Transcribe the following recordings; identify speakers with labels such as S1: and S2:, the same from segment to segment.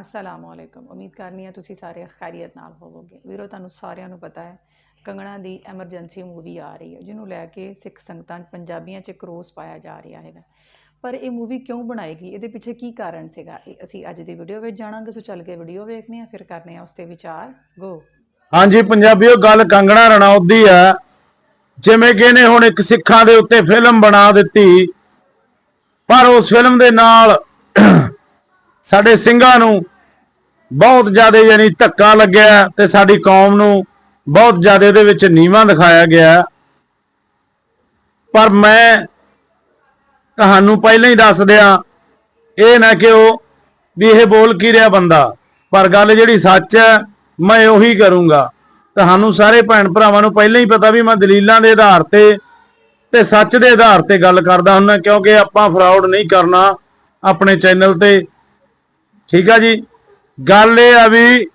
S1: ਅਸਲਾਮੁਅਲੈਕਮ ਉਮੀਦ ਕਰਨੀ ਹੈ ਤੁਸੀਂ ਸਾਰੇ ਖੈਰੀਅਤ ਨਾਲ ਹੋਵੋਗੇ ਵੀਰੋ ਤੁਹਾਨੂੰ ਸਾਰਿਆਂ ਨੂੰ ਪਤਾ ਹੈ ਕੰਗਣਾ ਦੀ ਐਮਰਜੈਂਸੀ ਮੂਵੀ ਆ ਰਹੀ ਹੈ ਜਿਹਨੂੰ ਲੈ ਕੇ ਸਿੱਖ ਸੰਗਤਾਂ ਪੰਜਾਬੀਆਂ 'ਚ ਕਰੋਸ ਪਾਇਆ ਜਾ ਰਿਹਾ ਹੈਗਾ ਪਰ ਇਹ ਮੂਵੀ ਕਿਉਂ ਬਣਾਏਗੀ ਇਹਦੇ ਪਿੱਛੇ ਕੀ ਕਾਰਨ ਸੀਗਾ ਅਸੀਂ ਅੱਜ ਦੀ ਵੀਡੀਓ ਵਿੱਚ ਜਾਣਾਂਗੇ ਸੋ ਚੱਲ ਕੇ ਵੀਡੀਓ ਵੇਖਦੇ ਹਾਂ ਫਿਰ ਕਰਨੇ ਆ ਉਸ ਤੇ ਵਿਚਾਰ ਗੋ
S2: ਹਾਂਜੀ ਪੰਜਾਬੀਓ ਗੱਲ ਕੰਗਣਾ ਰਣੌਤ ਦੀ ਆ ਜਿਵੇਂ ਕਿ ਇਹਨੇ ਹੁਣ ਇੱਕ ਸਿੱਖਾਂ ਦੇ ਉੱਤੇ ਫਿਲਮ ਬਣਾ ਦਿੱਤੀ ਪਰ ਉਸ ਫਿਲਮ ਦੇ ਨਾਲ ਸਾਡੇ ਸਿੰਘਾਂ ਨੂੰ ਬਹੁਤ ਜ਼ਿਆਦਾ ਯਾਨੀ ਧੱਕਾ ਲੱਗਿਆ ਤੇ ਸਾਡੀ ਕੌਮ ਨੂੰ ਬਹੁਤ ਜ਼ਿਆਦਾ ਇਹਦੇ ਵਿੱਚ ਨੀਵਾਂ ਦਿਖਾਇਆ ਗਿਆ। ਪਰ ਮੈਂ ਤੁਹਾਨੂੰ ਪਹਿਲਾਂ ਹੀ ਦੱਸ ਦਿਆਂ, ਇਹ ਨਾ ਕਿ ਉਹ ਵੀ ਇਹ ਬੋਲ ਕੀ ਰਿਹਾ ਬੰਦਾ। ਪਰ ਗੱਲ ਜਿਹੜੀ ਸੱਚ ਹੈ, ਮੈਂ ਉਹੀ ਕਰੂੰਗਾ। ਤੁਹਾਨੂੰ ਸਾਰੇ ਭੈਣ ਭਰਾਵਾਂ ਨੂੰ ਪਹਿਲਾਂ ਹੀ ਪਤਾ ਵੀ ਮੈਂ ਦਲੀਲਾਂ ਦੇ ਆਧਾਰ ਤੇ ਤੇ ਸੱਚ ਦੇ ਆਧਾਰ ਤੇ ਗੱਲ ਕਰਦਾ ਹੁੰਦਾ, ਕਿਉਂਕਿ ਆਪਾਂ ਫਰਾਡ ਨਹੀਂ ਕਰਨਾ ਆਪਣੇ ਚੈਨਲ ਤੇ। ਠੀਕ ਆ ਜੀ। ਗੱਲ ਇਹ ਆ ਵੀ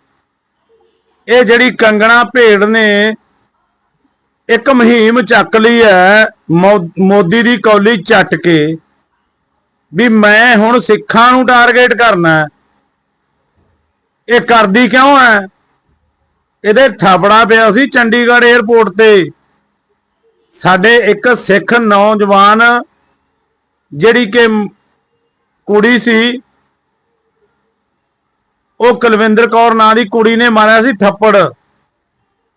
S2: ਇਹ ਜਿਹੜੀ ਕੰਗਣਾ ਭੇੜ ਨੇ, ਇੱਕ ਮੁਹਿੰਮ ਚੱਕ ਲਈ ਹੈ ਮੋਦੀ ਦੀ ਕੌਲੀ ਚੱਟ ਕੇ, ਵੀ ਮੈਂ ਹੁਣ ਸਿੱਖਾਂ ਨੂੰ ਟਾਰਗੇਟ ਕਰਨਾ ਇਹ ਕਰਦੀ ਕਿਉਂ ਹੈ ਇਹਦੇ ਥਾਪੜਾ ਪਿਆ ਸੀ ਚੰਡੀਗੜ੍ਹ 에ਅਰਪੋਰਟ ਤੇ। ਸਾਡੇ ਇੱਕ ਸਿੱਖ ਨੌਜਵਾਨ ਜਿਹੜੀ ਕਿ ਕੁੜੀ ਸੀ ਉਹ ਕੁਲਵਿੰਦਰ ਕੌਰ ਨਾਂ ਦੀ ਕੁੜੀ ਨੇ ਮਾਰਿਆ ਸੀ ਥੱਪੜ।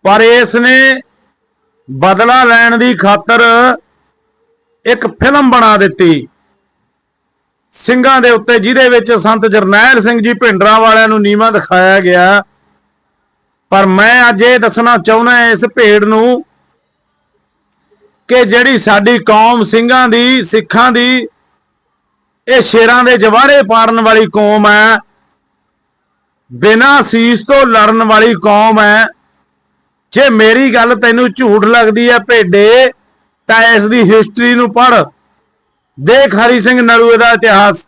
S2: ਪਰ ਇਸ ਨੇ ਬਦਲਾ ਲੈਣ ਦੀ ਖਾਤਰ ਇੱਕ ਫਿਲਮ ਬਣਾ ਦਿੱਤੀ। ਸਿੰਘਾਂ ਦੇ ਉੱਤੇ, ਜਿਹਦੇ ਵਿੱਚ ਸੰਤ ਜਰਨੈਲ ਸਿੰਘ ਜੀ ਭਿੰਡਰਾਂ ਵਾਲਿਆਂ ਨੂੰ ਨੀਵਾਂ ਦਿਖਾਇਆ ਗਿਆ। ਪਰ ਮੈਂ ਅੱਜ ਇਹ ਦੱਸਣਾ ਚਾਹੁੰਦਾ ਇਸ ਭੇਡ ਨੂੰ ਕਿ ਜਿਹੜੀ ਸਾਡੀ ਕੌਮ ਸਿੰਘਾਂ ਦੀ, ਸਿੱਖਾਂ ਦੀ, ਇਹ ਸ਼ੇਰਾਂ ਦੇ ਜਵਾਰੇ ਪਾੜਨ ਵਾਲੀ ਕੌਮ ਹੈ। ਬਿਨਾਂ ਸੀਸ ਤੋਂ ਲੜਨ ਵਾਲੀ ਕੌਮ ਹੈ। ਜੇ ਮੇਰੀ ਗੱਲ ਤੈਨੂੰ ਝੂਠ ਲੱਗਦੀ ਹੈ ਭੇਡੇ, ਤਾਂ ਇਸ ਦੀ ਹਿਸਟਰੀ ਨੂੰ ਪੜ੍ਹ। ਦੇਖ ਹਰੀ ਸਿੰਘ ਨਲੂਏ ਦਾ ਇਤਿਹਾਸ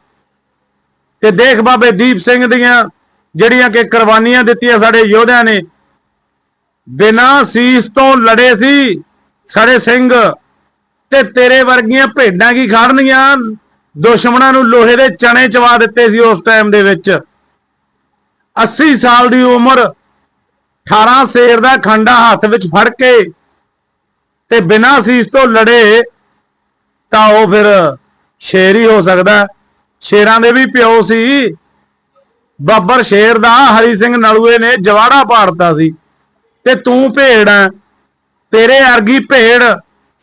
S2: ਤੇ ਦੇਖ ਬਾਬੇ ਦੀਪ ਸਿੰਘ ਦੀਆਂ ਜਿਹੜੀਆਂ ਕਿ ਕੁਰਬਾਨੀਆਂ ਦਿੱਤੀਆਂ ਸਾਡੇ ਯੋਧਿਆਂ ਨੇ। ਬਿਨਾਂ ਸੀਸ ਤੋਂ ਲੜੇ ਸੀ ਸਾਡੇ ਸਿੰਘ ਤੇ ਤੇਰੇ ਵਰਗੀਆਂ ਭੇਡਾਂ ਕੀ ਖੜਨਗੀਆਂ ਦੁਸ਼ਮਣਾਂ ਨੂੰ ਲੋਹੇ ਦੇ ਚਣੇ ਚਵਾ ਦਿੱਤੇ ਸੀ ਉਸ ਟਾਈਮ ਦੇ ਵਿੱਚ। 80 ਸਾਲ ਦੀ ਉਮਰ 18 ਸ਼ੇਰ ਦਾ ਖੰਡਾ ਹੱਥ ਵਿੱਚ ਫੜ ਕੇ ਤੇ ਬਿਨਾਂ ਸੀਸ ਤੋਂ ਲੜੇ, ਤਾਂ ਉਹ ਫਿਰ ਸ਼ੇਰ ਹੀ ਹੋ ਸਕਦਾ। ਸ਼ੇਰਾਂ ਦੇ ਵੀ ਪਿਓ ਸੀ। ਬਾਬਰ ਸ਼ੇਰ ਦਾ, ਹਰੀ ਸਿੰਘ ਨਲੂਏ ਨੇ ਜਵਾੜਾ ਪਾੜਤਾ ਸੀ। ਤੇ ਤੂੰ ਭੇੜ ਹੈ ਤੇਰੇ ਅਰਗੀ ਭੇੜ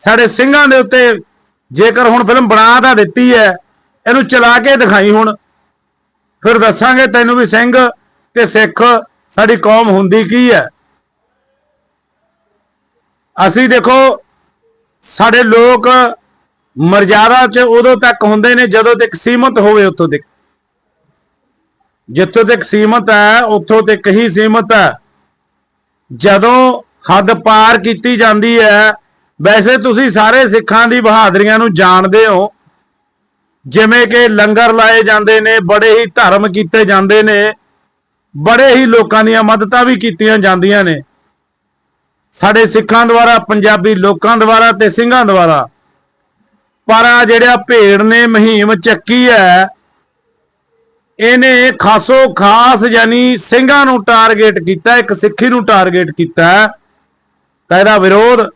S2: ਸਾਡੇ ਸਿੰਘਾਂ ਦੇ ਉੱਤੇ ਜੇਕਰ ਹੁਣ ਫਿਲਮ ਬਣਾ ਤਾਂ ਦਿੱਤੀ ਹੈ ਇਹਨੂੰ ਚਲਾ ਕੇ ਦਿਖਾਈ ਹੁਣ। ਫਿਰ ਦੱਸਾਂਗੇ ਤੈਨੂੰ ਵੀ ਸਿੰਘ ਤੇ ਸਿੱਖ ਸਾਡੀ ਕੌਮ ਹੁੰਦੀ ਕੀ ਹੈ? ਅਸੀਂ ਦੇਖੋ, ਸਾਡੇ ਲੋਕ ਮਰਜ਼ਾਦਾ 'ਚ ਉਦੋਂ ਤੱਕ ਹੁੰਦੇ ਨੇ ਜਦੋਂ ਤੱਕ ਸੀਮਤ ਹੋਵੇ ਉੱਥੋਂ ਤੱਕ। ਜਿੱਥੋਂ ਤੱਕ ਸੀਮਤ ਹੈ, ਉੱਥੋਂ ਤੱਕ ਹੀ ਸੀਮਤ ਹੈ। ਜਦੋਂ ਹੱਦ ਪਾਰ ਕੀਤੀ ਜਾਂਦੀ ਹੈ, ਵੈਸੇ ਤੁਸੀਂ ਸਾਰੇ ਸਿੱਖਾਂ ਦੀ ਬਹਾਦਰੀਆਂ ਨੂੰ ਜਾਣਦੇ ਹੋ। ਜਿਵੇਂ ਕਿ ਲੰਗਰ ਲਾਏ ਜਾਂਦੇ ਨੇ, ਬੜੇ ਹੀ ਧਰਮ ਕੀਤੇ ਜਾਂਦੇ ਨੇ। ਬੜੇ ਹੀ ਲੋਕਾਂ ਦੀਆਂ ਮਦਦਾਂ ਵੀ ਕੀਤੀਆਂ ਜਾਂਦੀਆਂ ਨੇ। ਸਾਡੇ ਸਿੱਖਾਂ ਦੁਆਰਾ, ਪੰਜਾਬੀ ਲੋਕਾਂ ਦੁਆਰਾ ਤੇ ਸਿੰਘਾਂ ਦੁਆਰਾ। ਪਰ ਆ ਜਿਹੜਾ ਭੇੜ ਨੇ ਮਹੀਮ ਚੱਕੀ ਹੈ, ਇਹਨੇ ਖਾਸੋ ਖਾਸ ਯਾਨੀ ਸਿੰਘਾਂ ਨੂੰ ਟਾਰਗੇਟ ਕੀਤਾ, ਇੱਕ ਸਿੱਖੀ ਨੂੰ ਟਾਰਗੇਟ ਕੀਤਾ। ਤਾਂ ਇਹਦਾ ਵਿਰੋਧ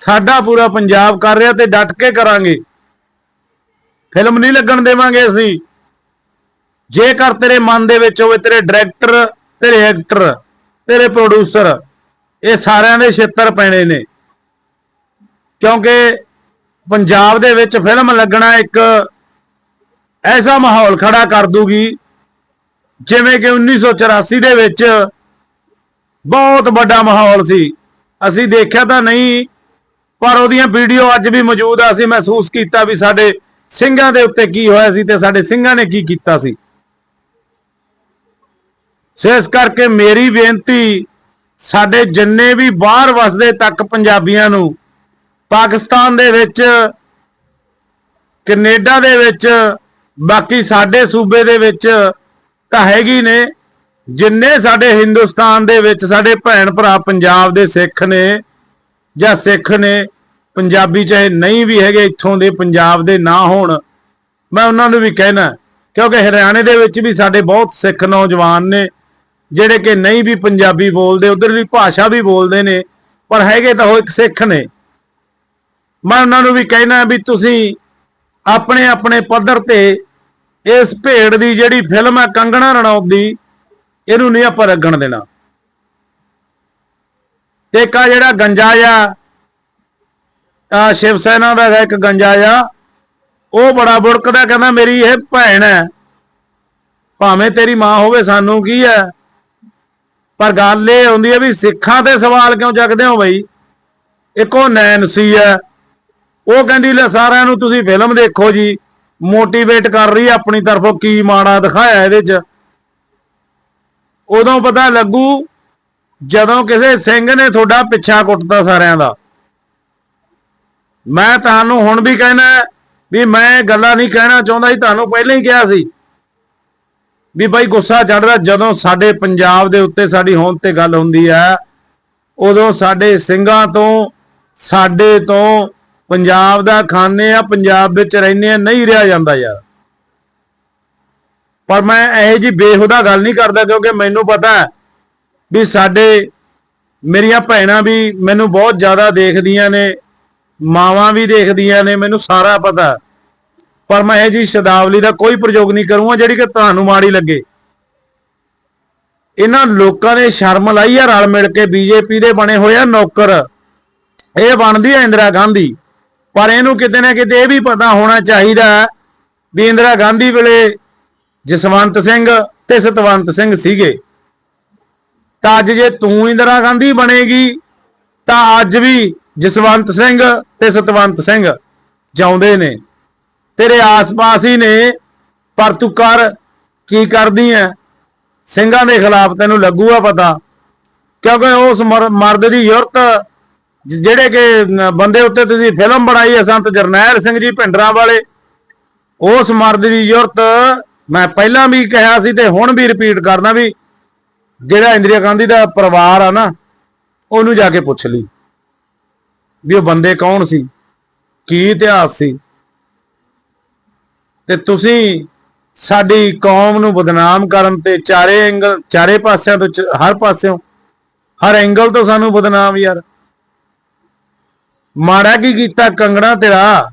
S2: ਸਾਡਾ ਪੂਰਾ ਪੰਜਾਬ ਕਰ ਰਿਹਾ ਤੇ ਡਟ ਕੇ ਕਰਾਂਗੇ। ਫਿਲਮ ਨਹੀਂ ਲੱਗਣ ਦੇਵਾਂਗੇ ਅਸੀਂ। ਜੇਕਰ ਤੇਰੇ ਮਨ ਦੇ ਵਿੱਚ ਹੋਵੇ, ਤੇਰੇ ਡਾਇਰੈਕਟਰ ਤੇਰੇ ਐਕਟਰ ਤੇਰੇ ਪ੍ਰੋਡਿਊਸਰ ਇਹ ਸਾਰਿਆਂ ਦੇ ਛੇਤਰ ਪੈਣੇ ਨੇ। ਕਿਉਂਕਿ ਪੰਜਾਬ ਦੇ ਵਿੱਚ ਫਿਲਮ ਲੱਗਣਾ ਇੱਕ ਐਸਾ ਮਾਹੌਲ ਖੜਾ ਕਰ ਦੂਗੀ, ਜਿਵੇਂ ਕਿ 1984 ਦੇ ਵਿੱਚ ਬਹੁਤ ਵੱਡਾ ਮਾਹੌਲ ਸੀ। ਅਸੀਂ ਦੇਖਿਆ ਤਾਂ ਨਹੀਂ, ਪਰ ਉਹਦੀਆਂ ਵੀਡੀਓ ਅੱਜ ਵੀ ਮੌਜੂਦ ਆ। ਅਸੀਂ ਮਹਿਸੂਸ ਕੀਤਾ ਵੀ ਸਾਡੇ ਸਿੰਘਾਂ ਦੇ ਉੱਤੇ ਕੀ ਹੋਇਆ ਸੀ ਤੇ ਸਾਡੇ ਸਿੰਘਾਂ ਨੇ ਕੀ ਕੀਤਾ ਸੀ। ਸੋ ਇਸ ਕਰਕੇ ਮੇਰੀ ਬੇਨਤੀ, ਸਾਡੇ ਜਿੰਨੇ ਵੀ ਬਾਹਰ ਵਸਦੇ ਤੱਕ ਪੰਜਾਬੀਆਂ ਨੂੰ, ਪਾਕਿਸਤਾਨ ਦੇ ਵਿੱਚ, ਕੈਨੇਡਾ ਦੇ ਵਿੱਚ, ਬਾਕੀ ਸਾਡੇ ਸੂਬੇ ਦੇ ਵਿੱਚ ਤਾਂ ਹੈਗੀ ਨੇ, ਜਿੰਨੇ ਸਾਡੇ ਹਿੰਦੁਸਤਾਨ ਦੇ ਵਿੱਚ ਸਾਡੇ ਭੈਣ ਭਰਾ ਪੰਜਾਬ ਦੇ ਸਿੱਖ ਨੇ ਜਾਂ ਸਿੱਖ ਨੇ, ਪੰਜਾਬੀ ਚਾਹੇ ਨਹੀਂ ਵੀ ਹੈਗੇ ਇੱਥੋਂ ਦੇ ਪੰਜਾਬ ਦੇ ਨਾ ਹੋਣ, ਮੈਂ ਉਹਨਾਂ ਨੂੰ ਵੀ ਕਹਿਣਾ, ਕਿਉਂਕਿ ਹਰਿਆਣੇ ਦੇ ਵਿੱਚ ਵੀ ਸਾਡੇ ਬਹੁਤ ਸਿੱਖ ਨੌਜਵਾਨ ਨੇ ਜਿਹੜੇ ਕਿ ਨਹੀਂ ਵੀ ਪੰਜਾਬੀ ਬੋਲਦੇ ਉਧਰਲੀ ਭਾਸ਼ਾ ਵੀ ਬੋਲਦੇ ਨੇ, ਪਰ ਹੈਗੇ ਤਾਂ ਉਹ ਇੱਕ ਸਿੱਖ ਨੇ। ਮੈਂ ਉਹਨਾਂ ਨੂੰ ਵੀ ਕਹਿਣਾ ਵੀ ਤੁਸੀਂ ਆਪਣੇ ਆਪਣੇ ਪੱਧਰ ਤੇ ਇਸ ਭੇਡ ਦੀ ਜਿਹੜੀ ਫਿਲਮ ਹੈ ਕੰਗਣਾ ਰਣੌਤ ਦੀ, ਇਹਨੂੰ ਨਹੀਂ ਆਪਾਂ ਲੱਗਣ ਦੇਣਾ। ਤੇ ਇੱਕ ਜਿਹੜਾ ਗੰਜਾ ਆ ਸ਼ਿਵ ਸੈਨਾ ਦਾ ਹੈਗਾ ਇੱਕ ਗੰਜਾ ਆ ਉਹ ਬੜਾ ਬੁੜਕਦਾ, ਕਹਿੰਦਾ ਮੇਰੀ ਇਹ ਭੈਣ ਹੈ। ਭਾਵੇਂ ਤੇਰੀ ਮਾਂ ਹੋਵੇ, ਸਾਨੂੰ ਕੀ ਹੈ? ਪਰ ਗੱਲ ਇਹ ਆਉਂਦੀ ਹੈ ਵੀ ਸਿੱਖਾਂ ਤੇ ਸਵਾਲ ਕਿਉਂ ਚੱਕਦੇ ਹੋ ਬਈ? ਇੱਕ ਉਹ ਨੈਨਸੀ ਹੈ। ਉਹ ਕਹਿੰਦੀ, ਲੈ ਸਾਰਿਆਂ ਨੂੰ ਤੁਸੀਂ ਫਿਲਮ ਦੇਖੋ ਜੀ। ਮੋਟੀਵੇਟ ਕਰ ਰਹੀ ਆਪਣੀ ਤਰਫੋਂ ਕੀ ਮਾੜਾ ਦਿਖਾਇਆ ਇਹਦੇ 'ਚ। ਉਦੋਂ ਪਤਾ ਲੱਗੂ, ਜਦੋਂ ਕਿਸੇ ਸਿੰਘ ਨੇ ਤੁਹਾਡਾ ਪਿੱਛਾ ਕੁੱਟਦਾ ਸਾਰਿਆਂ ਦਾ। ਮੈਂ ਤੁਹਾਨੂੰ ਹੁਣ ਵੀ ਕਹਿਣਾ ਵੀ ਮੈਂ ਇਹ ਗੱਲਾਂ ਨਹੀਂ ਕਹਿਣਾ ਚਾਹੁੰਦਾ ਸੀ, ਤੁਹਾਨੂੰ ਪਹਿਲਾਂ ਹੀ ਕਿਹਾ ਸੀ। ਵੀ ਬਾਈ ਗੁੱਸਾ ਚੜਦਾ ਜਦੋਂ ਸਾਡੇ ਪੰਜਾਬ ਦੇ ਉੱਤੇ ਸਾਡੀ ਹੋਂਦ ਤੇ ਗੱਲ ਹੁੰਦੀ ਹੈ, ਉਦੋਂ ਸਾਡੇ ਸਿੰਘਾਂ ਤੋਂ, ਸਾਡੇ ਤੋਂ ਪੰਜਾਬ ਦਾ ਖਾਨੇ ਆ, ਪੰਜਾਬ ਵਿੱਚ ਰਹਿੰਦੇ ਆ, ਨਹੀਂ ਰਿਹਾ ਜਾਂਦਾ ਯਾਰ। ਪਰ ਮੈਂ ਇਹ ਜੀ ਬੇਹੁਦਾ ਗੱਲ ਨਹੀਂ ਕਰਦਾ, ਕਿਉਂਕਿ ਮੈਨੂੰ ਪਤਾ ਵੀ ਸਾਡੇ ਮੇਰੀਆਂ ਭੈਣਾਂ ਵੀ ਮੈਨੂੰ ਬਹੁਤ ਜ਼ਿਆਦਾ ਦੇਖਦੀਆਂ ਨੇ, ਮਾਵਾਂ ਵੀ ਦੇਖਦੀਆਂ ਨੇ, ਮੈਨੂੰ ਸਾਰਾ ਪਤਾ ਪਰ ਮੈਂ ਇਹ ਜੀ ਸ਼ਬਦਾਵਲੀ ਦਾ ਕੋਈ ਪ੍ਰਯੋਗ ਨਹੀਂ ਕਰੂੰਗਾ ਜਿਹੜੀ ਕਿ ਤੁਹਾਨੂੰ ਮਾੜੀ ਲੱਗੇ। ਇਹਨਾਂ ਲੋਕਾਂ ਨੇ ਸ਼ਰਮ ਲਾਈ ਆ ਰਲ ਮਿਲ ਕੇ ਬੀਜੇਪੀ ਦੇ ਬਣੇ ਹੋਏ ਆ ਨੌਕਰ। ਇਹ ਬਣਦੀ ਹੈ ਇੰਦਰਾ ਗਾਂਧੀ। ਪਰ ਇਹਨੂੰ ਕਿਤੇ ਨਾ ਕਿਤੇ ਇਹ ਵੀ ਪਤਾ ਹੋਣਾ ਚਾਹੀਦਾ ਹੈ ਵੀ ਇੰਦਰਾ ਗਾਂਧੀ ਵੇਲੇ ਜਸਵੰਤ ਸਿੰਘ ਤੇ ਸਤਵੰਤ ਸਿੰਘ ਸੀਗੇ। ਤਾਂ ਅੱਜ ਜੇ ਤੂੰ ਇੰਦਰਾ ਗਾਂਧੀ ਬਣੇਗੀ, ਤਾਂ ਅੱਜ ਵੀ ਜਸਵੰਤ ਸਿੰਘ ਤੇ ਸਤਵੰਤ ਸਿੰਘ ਜਾਉਂਦੇ ਨੇ। ਤੇਰੇ ਆਸ-ਪਾਸ ਹੀ ਨੇ, ਪਰ ਤੂੰ ਕਰ, ਕੀ ਕਰਦੀ ਐ? ਸਿੰਘਾਂ ਦੇ ਖਿਲਾਫ ਤੈਨੂੰ ਲੱਗੂਗਾ ਪਤਾ। ਕਿਉਂਕਿ ਉਸ ਮਰ- ਮਰਦ ਦੀ ਯੁਰਤ ਜਿਹੜੇ ਕਿ ਬੰਦੇ ਉੱਤੇ ਤੁਸੀਂ ਫਿਲਮ ਬਣਾਈ ਹੈ ਸੰਤ ਜਰਨੈਲ ਸਿੰਘ ਜੀ ਭਿੰਡਰਾਂ ਵਾਲੇ, ਉਸ ਮਰਦ ਦੀ ਯੁਰਤ ਮੈਂ ਪਹਿਲਾਂ ਵੀ ਕਿਹਾ ਸੀ ਤੇ ਹੁਣ ਵੀ ਰਿਪੀਟ ਕਰਦਾ ਵੀ ਜਿਹੜਾ ਇੰਦਰਾ ਗਾਂਧੀ ਦਾ ਪਰਿਵਾਰ ਆ ਨਾ, ਉਹਨੂੰ ਜਾ ਕੇ ਪੁੱਛ ਲਈ। ਵੀ ਉਹ ਬੰਦੇ ਕੌਣ ਸੀ? ਕੀ ਇਤਿਹਾਸ ਸੀ? ਤੇ ਤੁਸੀਂ ਸਾਡੀ ਕੌਮ ਨੂੰ ਬਦਨਾਮ ਕਰਨ ਤੇ ਚਾਰੇ ਐਂਗਲ ਚਾਰੇ ਪਾਸਿਆਂ ਤੋਂ ਚ- ਹਰ ਪਾਸਿਓਂ, ਹਰ ਐਂਗਲ ਤੋਂ ਸਾਨੂੰ ਬਦਨਾਮ ਯਾਰ। ਮਾੜਾ ਕੀ ਕੀਤਾ, ਕੰਗਣਾ ਤੇਰਾ?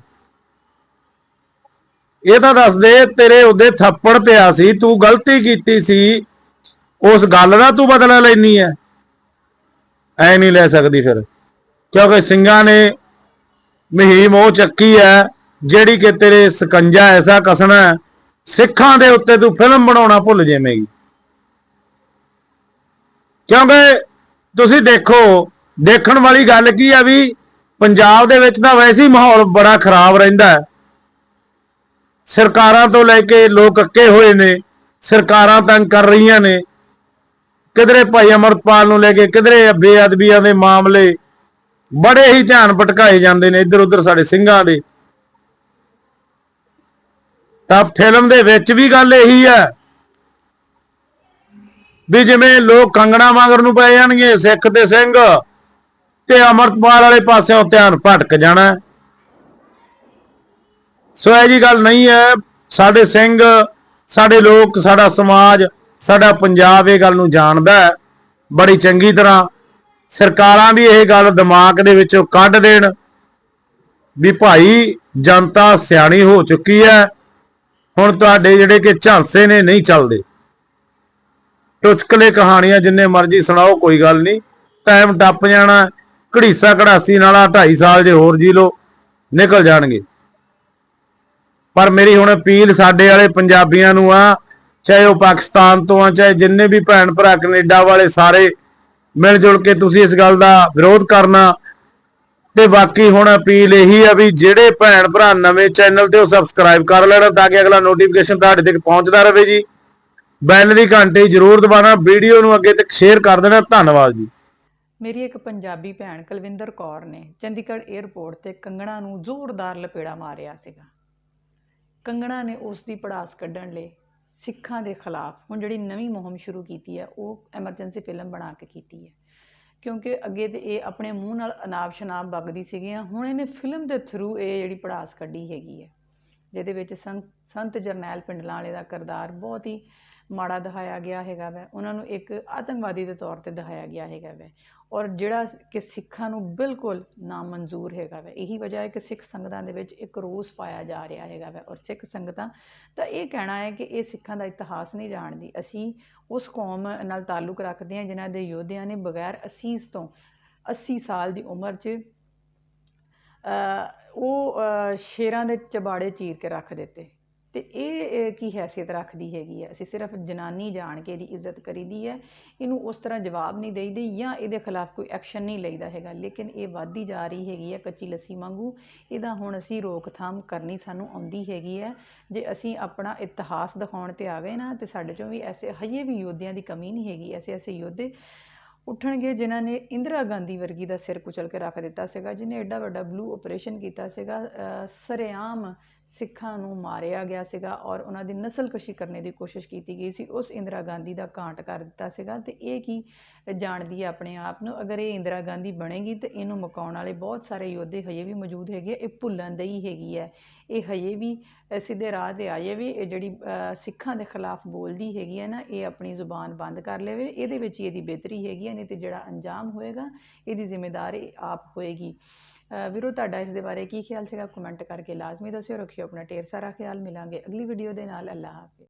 S2: ਇਹ ਤਾਂ ਦੱਸ ਦੇ, ਤੇਰੇ ਉਹਦੇ ਥੱਪੜ ਪਿਆ ਸੀ, ਤੂੰ ਗਲਤੀ ਕੀਤੀ ਸੀ। ਉਸ ਗੱਲ ਦਾ ਤੂੰ ਬਦਲਾ ਲੈਣੀ ਐ। ਐ ਨਹੀਂ ਲੈ ਸਕਦੀ ਫਿਰ। ਕਿਉਂਕਿ ਸਿੰਘਾਂ ਨੇ ਮਹੀਮ ਉਹ ਚੱਕੀ ਹੈ ਜਿਹੜੀ ਕਿ ਤੇਰੇ ਸਕੰਜਾ ਐਸਾ ਕਸਣਾ ਸਿੱਖਾਂ ਦੇ ਉੱਤੇ ਤੂੰ ਫਿਲਮ ਬਣਾਉਣਾ ਭੁੱਲ ਜਾਵੇਂਗੀ। ਕਿਉਂਕਿ ਤੁਸੀਂ ਦੇਖੋ, ਦੇਖਣ ਵਾਲੀ ਗੱਲ ਕੀ ਆ ਵੀ ਪੰਜਾਬ ਦੇ ਵਿੱਚ ਤਾਂ ਵੈਸੇ ਹੀ ਮਾਹੌਲ ਬੜਾ ਖਰਾਬ ਰਹਿੰਦਾ ਹੈ। ਸਰਕਾਰਾਂ ਤੋਂ ਲੈ ਕੇ ਲੋਕ ਅੱਕੇ ਹੋਏ ਨੇ, ਸਰਕਾਰਾਂ ਤੰਗ ਕਰ ਰਹੀਆਂ ਨੇ। ਕਿਧਰੇ ਭਾਈ ਅਮਰਪਾਲ ਨੂੰ ਲੈ ਕੇ ਕਿਧਰੇ ਬੇਅਦਬੀਆਂ ਦੇ ਮਾਮਲੇ, ਬੜੇ ਹੀ ਧਿਆਨ ਭਟਕਾਏ ਜਾਂਦੇ ਨੇ ਇੱਧਰ ਉੱਧਰ ਸਾਡੇ ਸਿੰਘਾਂ ਦੇ। ਤਾਂ ਫਿਲਮ ਦੇ ਵਿੱਚ ਵੀ ਗੱਲ ਇਹੀ ਹੈ ਵੀ ਜਿਵੇਂ ਲੋਕ ਕੰਗਣਾ ਵਾਂਗਰ ਨੂੰ ਪੈ ਜਾਣਗੇ, ਸਿੱਖ ਤੇ ਸਿੰਘ, ਤੇ ਅਮਰਪਾਲ ਵਾਲੇ ਪਾਸਿਓਂ ਧਿਆਨ ਭਟਕ ਜਾਣਾ। ਸੋ ਇਹ ਜੀ ਗੱਲ ਨਹੀਂ ਹੈ, ਸਾਡੇ ਸਿੰਘ, ਸਾਡੇ ਲੋਕ, ਸਾਡਾ ਸਮਾਜ, ਸਾਡਾ ਪੰਜਾਬ ਇਹ ਗੱਲ ਨੂੰ ਜਾਣਦਾ ਹੈ। ਬੜੀ ਚੰਗੀ ਤਰ੍ਹਾਂ ਸਰਕਾਰਾਂ ਵੀ ਇਹ ਗੱਲ ਦਿਮਾਗ ਦੇ ਵਿੱਚੋਂ ਕੱਢ ਦੇਣ ਵੀ ਭਾਈ ਜਨਤਾ ਸਿਆਣੀ ਹੋ ਚੁੱਕੀ ਹੈ। ਹੁਣ ਤੁਹਾਡੇ ਜਿਹੜੇ ਕਿ ਝਾਂਸੇ ਨੇ, ਨਹੀਂ ਚੱਲਦੇ। ਟੁਚਕਲੇ ਕਹਾਣੀਆਂ ਜਿੰਨੇ ਮਰਜ਼ੀ ਸੁਣਾਓ, ਕੋਈ ਗੱਲ ਨਹੀਂ। ਟਾਈਮ ਟੱਪ ਜਾਣਾ, ਘੜੀਸਾ ਘੜਾਸੀ ਨਾਲ 2.5 ਸਾਲ ਜੇ ਹੋਰ ਜੀ ਲੋ ਨਿਕਲ ਜਾਣਗੇ। ਪਰ ਮੇਰੀ ਹੁਣ ਅਪੀਲ ਸਾਡੇ ਵਾਲੇ ਪੰਜਾਬੀਆਂ ਨੂੰ ਆ, ਚਾਹੇ ਉਹ ਪਾਕਿਸਤਾਨ ਤੋਂ ਆ, ਚਾਹੇ ਜਿੰਨੇ ਵੀ ਭੈਣ ਭਰਾ ਕੈਨੇਡਾ ਵਾਲੇ ਸਾਰੇ, ਮਿਲ ਜੁਲ ਕੇ ਤੁਸੀਂ ਇਸ ਗੱਲ ਦਾ ਵਿਰੋਧ ਕਰਨਾ ਤੇ ਬਾਕੀ ਹੁਣ ਅਪੀਲ ਇਹੀ ਆ ਵੀ ਜਿਹੜੇ ਭੈਣ ਭਰਾ ਨਵੇਂ ਚੈਨਲ ਤੇ ਉਹ ਸਬਸਕ੍ਰਾਈਬ ਕਰ ਲੈਣ ਤਾਂ ਕਿ ਅਗਲਾ ਨੋਟੀਫਿਕੇਸ਼ਨ ਤੁਹਾਡੇ ਤੱਕ ਪਹੁੰਚਦਾ ਰਹੇ ਜੀ। ਬੈਲ ਦੀ ਘੰਟੀ ਜ਼ਰੂਰ ਦਬਾਉਣਾ, ਵੀਡੀਓ ਨੂੰ ਅੱਗੇ ਤੱਕ ਸ਼ੇਅਰ ਕਰ ਦੇਣਾ। ਧੰਨਵਾਦ ਜੀ।
S1: ਮੇਰੀ ਇੱਕ ਪੰਜਾਬੀ ਭੈਣ ਕੁਲਵਿੰਦਰ ਕੌਰ ਨੇ ਚੰਡੀਗੜ੍ਹ 에ਅਰਪੋਰਟ ਤੇ ਕੰਗਣਾ ਨੂੰ ਜ਼ੋਰਦਾਰ ਲਪੇੜਾ ਮਾਰਿਆ ਸੀਗਾ। ਕੰਗਣਾ ਨੇ ਉਸ ਦੀ ਪੜਾਸ ਕੱਢਣ ਲਈ ਸਿੱਖਾਂ ਦੇ ਖਿਲਾਫ ਹੁਣ ਜਿਹੜੀ ਨਵੀਂ ਮੁਹਿੰਮ ਸ਼ੁਰੂ ਕੀਤੀ ਹੈ, ਉਹ ਐਮਰਜੈਂਸੀ ਫਿਲਮ ਬਣਾ ਕੇ ਕੀਤੀ ਹੈ। ਕਿਉਂਕਿ ਅੱਗੇ ਤਾਂ ਇਹ ਆਪਣੇ ਮੂੰਹ ਨਾਲ ਅਨਾਪ ਸ਼ਨਾਪ ਵਗਦੀ ਸੀਗੀਆਂ, ਹੁਣ ਇਹਨੇ ਫਿਲਮ ਦੇ ਥਰੂ ਇਹ ਜਿਹੜੀ ਪੜਾਸ ਕੱਢੀ ਹੈਗੀ ਹੈ, ਜਿਹਦੇ ਵਿੱਚ ਸੰਤ ਸੰਤ ਜਰਨੈਲ ਪਿੰਡਲਾਂ ਵਾਲੇ ਦਾ ਕਿਰਦਾਰ ਬਹੁਤ ਹੀ ਮਾੜਾ ਦਿਖਾਇਆ ਗਿਆ ਹੈਗਾ ਵੈ, ਉਹਨਾਂ ਨੂੰ ਇੱਕ ਆਤੰਕਵਾਦੀ ਦੇ ਤੌਰ ਤੇ ਦਿਖਾਇਆ ਗਿਆ ਹੈਗਾ ਵੈ। ਔਰ ਜਿਹੜਾ ਕਿ ਸਿੱਖਾਂ ਨੂੰ ਬਿਲਕੁਲ ਨਾਮਨਜ਼ੂਰ ਹੈਗਾ ਵੈ, ਇਹੀ ਵਜ੍ਹਾ ਹੈ ਕਿ ਸਿੱਖ ਸੰਗਤਾਂ ਦੇ ਵਿੱਚ ਇੱਕ ਰੋਸ ਪਾਇਆ ਜਾ ਰਿਹਾ ਹੈਗਾ ਵੈ। ਔਰ ਸਿੱਖ ਸੰਗਤਾਂ ਤਾਂ ਇਹ ਕਹਿਣਾ ਹੈ ਕਿ ਇਹ ਸਿੱਖਾਂ ਦਾ ਇਤਿਹਾਸ ਨਹੀਂ ਜਾਣਦੀ। ਅਸੀਂ ਉਸ ਕੌਮ ਨਾਲ ਤਾਲੁਕ ਰੱਖਦੇ ਹਾਂ ਜਿਨ੍ਹਾਂ ਦੇ ਯੋਧਿਆਂ ਨੇ ਬਗੈਰ ਅਸੀਸ ਤੋਂ 80 ਸਾਲ ਦੀ ਉਮਰ 'ਚ ਉਹ ਸ਼ੇਰਾਂ ਦੇ ਚਬਾੜੇ ਚੀਰ ਕੇ ਰੱਖ ਦਿੱਤੇ। ਅਤੇ ਇਹ ਕੀ ਹੈਸੀਅਤ ਰੱਖਦੀ ਹੈਗੀ ਹੈ ਅਸੀਂ ਸਿਰਫ ਜਨਾਨੀ ਜਾਣ ਕੇ ਇਹਦੀ ਇੱਜ਼ਤ ਕਰੀਦੀ ਹੈ ਇਹਨੂੰ ਉਸ ਤਰ੍ਹਾਂ ਜਵਾਬ ਨਹੀਂ ਦੇਈਦੇ ਜਾਂ ਇਹਦੇ ਖਿਲਾਫ ਕੋਈ ਐਕਸ਼ਨ ਨਹੀਂ ਲਈਦਾ ਹੈਗਾ। ਲੇਕਿਨ ਇਹ ਵੱਧਦੀ ਜਾ ਰਹੀ ਹੈਗੀ ਹੈ ਕੱਚੀ ਲੱਸੀ ਵਾਂਗੂ। ਇਹਦਾ ਹੁਣ ਅਸੀਂ ਰੋਕਥਾਮ ਕਰਨੀ ਸਾਨੂੰ ਆਉਂਦੀ ਹੈਗੀ ਹੈ। ਜੇ ਅਸੀਂ ਆਪਣਾ ਇਤਿਹਾਸ ਦਿਖਾਉਣ ਤੇ ਆਵੇ ਨਾ ਤੇ ਸਾਡੇ ਚੋਂ ਵੀ ਐਸੇ ਹਜੇ ਵੀ ਯੋਧਿਆਂ ਦੀ ਕਮੀ ਨਹੀਂ ਹੈਗੀ। ਐਸੇ ਐਸੇ ਯੋਧੇ ਉੱਠਣਗੇ ਜਿਨ੍ਹਾਂ ਨੇ ਇੰਦਰਾ ਗਾਂਧੀ ਵਰਗੀ ਦਾ ਸਿਰ ਕੁਚਲ ਕੇ ਰੱਖ ਦਿੱਤਾ ਸੀਗਾ ਜਿਹਨੇ ਐਡਾ ਵੱਡਾ ਬਲੂ ਆਪਰੇਸ਼ਨ ਕੀਤਾ ਸੀਗਾ ਅ, ਸਰੇਆਮ ਸਿੱਖਾਂ ਨੂੰ ਮਾਰਿਆ ਗਿਆ ਸੀਗਾ ਔਰ ਉਹਨਾਂ ਦੀ ਨਸਲਕਸ਼ੀ ਕਰਨ ਦੀ ਕੋਸ਼ਿਸ਼ ਕੀਤੀ ਗਈ ਸੀ, ਉਸ ਇੰਦਰਾ ਗਾਂਧੀ ਦਾ ਕਾਂਟ ਕਰ ਦਿੱਤਾ ਸੀਗਾ ਤੇ ਇਹ ਕੀ ਜਾਣਦੀ ਹੈ ਆਪਣੇ ਆਪ ਨੂੰ ਅਗਰ ਇਹ ਇੰਦਰਾ ਗਾਂਧੀ ਬਣੇਗੀ ਤੇ ਇਹਨੂੰ ਮੁਕਾਉਣ ਵਾਲੇ ਬਹੁਤ ਸਾਰੇ ਯੋਧੇ ਹਜੇ ਵੀ ਮੌਜੂਦ ਹੈਗੇ ਆ। ਇਹ ਭੁੱਲਣ ਦੇ ਹੀ ਹੈਗੀ ਹੈ ਇਹ ਹਜੇ ਵੀ ਸਿੱਧੇ ਰਾਹ ਤੇ ਆਏ ਵੀ ਇਹ ਜਿਹੜੀ ਸਿੱਖਾਂ ਦੇ ਖਿਲਾਫ ਬੋਲਦੀ ਹੈਗੀ ਹੈ ਨਾ, ਇਹ ਆਪਣੀ ਜ਼ੁਬਾਨ ਬੰਦ ਕਰ ਲਵੇ, ਇਹਦੇ ਵਿੱਚ ਹੀ ਇਹਦੀ ਬਿਹਤਰੀ ਹੈਗੀ ਹੈ, ਨਹੀਂ ਤੇ ਜਿਹੜਾ ਅੰਜਾਮ ਹੋਏਗਾ, ਇਹਦੀ ਜ਼ਿੰਮੇਦਾਰ ਆਪ ਹੋਏਗੀ ਵੀਰੋ, ਤੁਹਾਡਾ ਇਸ ਦੇ ਬਾਰੇ ਕੀ ਖਿਆਲ ਸੀਗਾ? ਕਮੈਂਟ ਕਰਕੇ ਲਾਜ਼ਮੀ ਦੱਸਿਓ, ਰੱਖਿਓ ਆਪਣਾ ਢੇਰ ਸਾਰਾ ਖਿਆਲ, ਮਿਲਾਂਗੇ ਅਗਲੀ ਵੀਡੀਓ ਦੇ ਨਾਲ। ਅੱਲਾ ਹਾਫਿਜ਼।